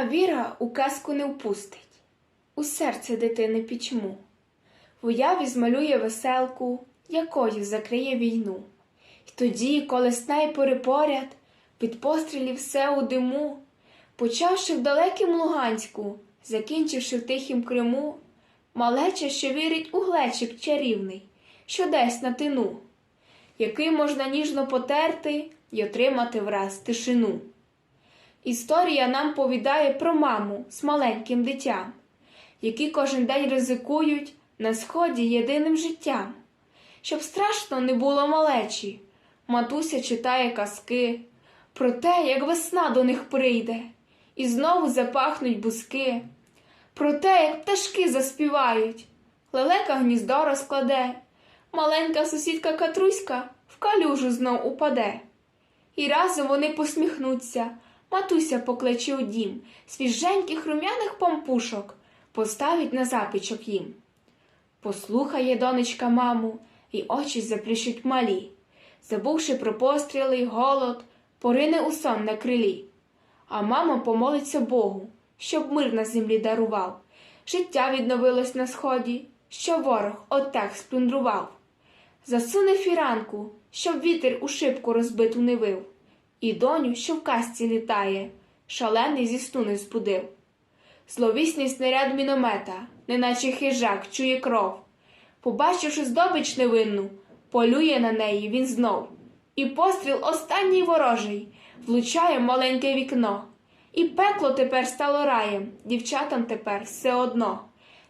А віра у казку не впустить, у серце дитини пічму. В уяві змалює веселку, якою закриє війну. І тоді, коли снайпери поряд, від пострілів все у диму, почавши в далекім Луганську, закінчивши в тихім Криму, малеча, що вірить у глечик чарівний, що десь на тину, який можна ніжно потерти й отримати враз тишину. Історія нам повідає про маму з маленьким дитям, які кожен день ризикують на сході єдиним життям. Щоб страшно не було малечі, матуся читає казки про те, як весна до них прийде, і знову запахнуть бузки, про те, як пташки заспівають, лелека гніздо розкладе, маленька сусідка Катруська в калюжу знов упаде. І разом вони посміхнуться, матуся покличе у дім, свіженьких рум'яних пампушок поставить на запічок їм. Послухає донечка маму, і очі заплющуть малі, забувши про постріли й голод, порине у сон на крилі. А мама помолиться Богу, щоб мир на землі дарував, життя відновилось на сході, що ворог отак сплюндрував. Засуне фіранку, щоб вітер у шибку розбиту не вив, і доню, що в казці літає, шалений зі сну не збудив. Зловісний снаряд міномета, неначе хижак, чує кров. Побачивши здобич невинну, полює на неї він знов. І постріл останній ворожий влучає маленьке вікно. І пекло тепер стало раєм, дівчатам тепер все одно.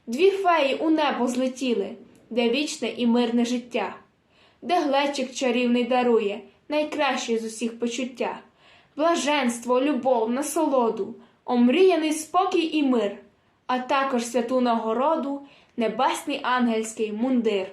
Дві феї у небо злетіли, де вічне і мирне життя, де глечик чарівний дарує найкраще з усіх почуття, блаженство, любов, насолоду, омріяний спокій і мир, а також святу нагороду, небесний ангельський мундир.